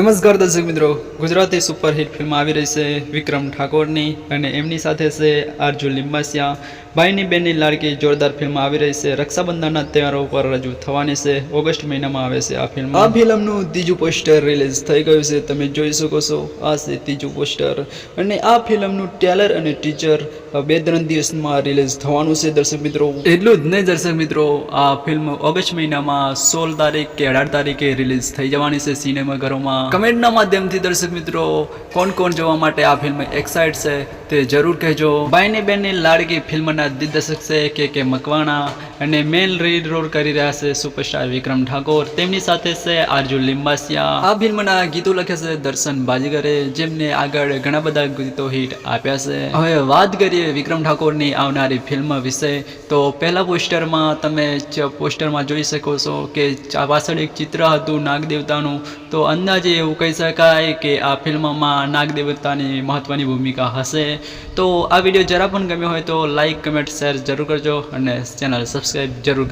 નમસ્કાર દર્શક મિત્રો. ગુજરાતી સુપરહિટ ફિલ્મ આવી રહી છે વિક્રમ ઠાકોરની અને એમની સાથે છે અર્જુન લિંબાસિયા. ભાઈની બેનની લાડકી જોરદાર ફિલ્મ આવી રહી છે. રક્ષાબંધનના તહેવારો પર રજૂ થવાની છે. ઓગસ્ટ મહિનામાં આવે છે આ ફિલ્મ આ ફિલ્મનું ત્રીજું પોસ્ટર રિલીઝ થઈ ગયું છે. તમે જોઈ શકો છો. આ છે ત્રીજું પોસ્ટર. અને આ ફિલ્મનું ટેલર અને ટીચર બે ત્રણ દિવસમાં રિલીઝ થવાનું છે દર્શક મિત્રો. એટલું જ નહીં દર્શક મિત્રો. આ ફિલ્મ ઓગસ્ટ મહિનામાં સોળ તારીખ કે અઢાર તારીખે રિલીઝ થઈ જવાની છે સિનેમાઘરોમાં કમેન્ટના માધ્યમથી દર્શક મિત્રો કોણ કોણ જોવા માટે આ ફિલ્મ એક્સાઇટ છે તે જરૂર કહેજો. ભાઈની બેનની લાડકી ફિલ્મના દિગ્દર્શક છે, કે કે મકવાણા અને મેન લીડ રોલ કરી રહ્યા છે સુપરસ્ટાર વિક્રમ ઠાકોર. તેમની સાથે છે આરજુ લિંબાસિયા. આ ફિલ્મના ગીતો લખ્યા છે દર્શન બાજીગરે, જેમને આગળ ઘણા બધા ગીતો હિટ આપ્યા છે. હવે વાત કરીએ વિક્રમ ઠાકોરની આવનારી ફિલ્મ વિશે, તો પહેલા પોસ્ટરમાં તમે પોસ્ટરમાં જોઈ શકો છો કે પાછળ એક ચિત્ર હતું નાગદેવતાનું તો અંદાજે એવું કહી શકાય કે આ ફિલ્મમાં નાગદેવતાની મહત્ત્વની ભૂમિકા હશે. તો આ વીડિયો જરા પણ ગમ્યો હોય તો લાઈક, કમેન્ટ, શેર જરૂર કરજો અને ચેનલ સબસ્ક્રાઈબ જરૂર કરી